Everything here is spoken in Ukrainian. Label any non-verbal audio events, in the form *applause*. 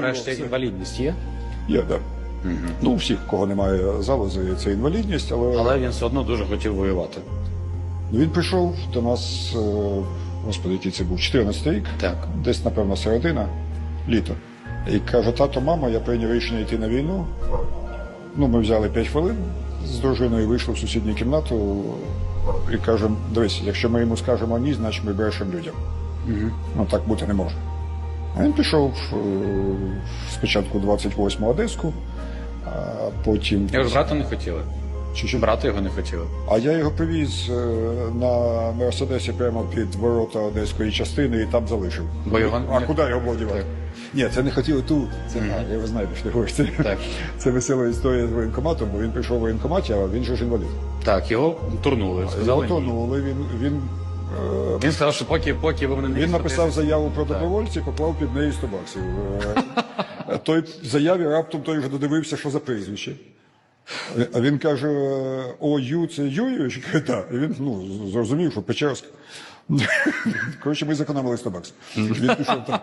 Врешті інвалідність є, Є, так. Ну, у всіх, кого немає залози, це інвалідність, але, але він все одно дуже хотів воювати. Ну, він прийшов до нас, е, господи, який це був 14 рік, Так. десь, напевно, середина, літо. І каже, тато, мама, я прийняв рішення йти на війну. Ну, ми взяли 5 хвилин з дружиною, вийшли в сусідню кімнату і кажемо, дивись, якщо ми йому скажемо ні, значить ми брешемо людям. Угу. Ну так бути не може. А він пішов е, спочатку 28-му Одеску, а потім. Його ж брати не хотіли. Чи що? Брати його не хотіли. А я його привіз е, на Мерседесі прямо під ворота одеської частини і там залишив. Бо його А куди його було дівати? Ні, це не хотіли тут. Це а, я ви знаєте, що. Це, Так. це весела історія з воєнкоматом, бо він прийшов в воєнкоматі, а він же ж інвалід. Так, його турнули. Сказали, Його ні. тонули, він, він, Він сказав, що поки, поки ви мене не він написав заяву про добровольці, поклав під неї 100 баксів. Е, Той заяві раптом той вже додивився, що за прізвище. А він каже: О, Ю, це Юрійович? Каже, так. І він ну, зрозумів, що Печерськ. *laughs* Коротше, ми зекономили 100 баксів. Він пішов так.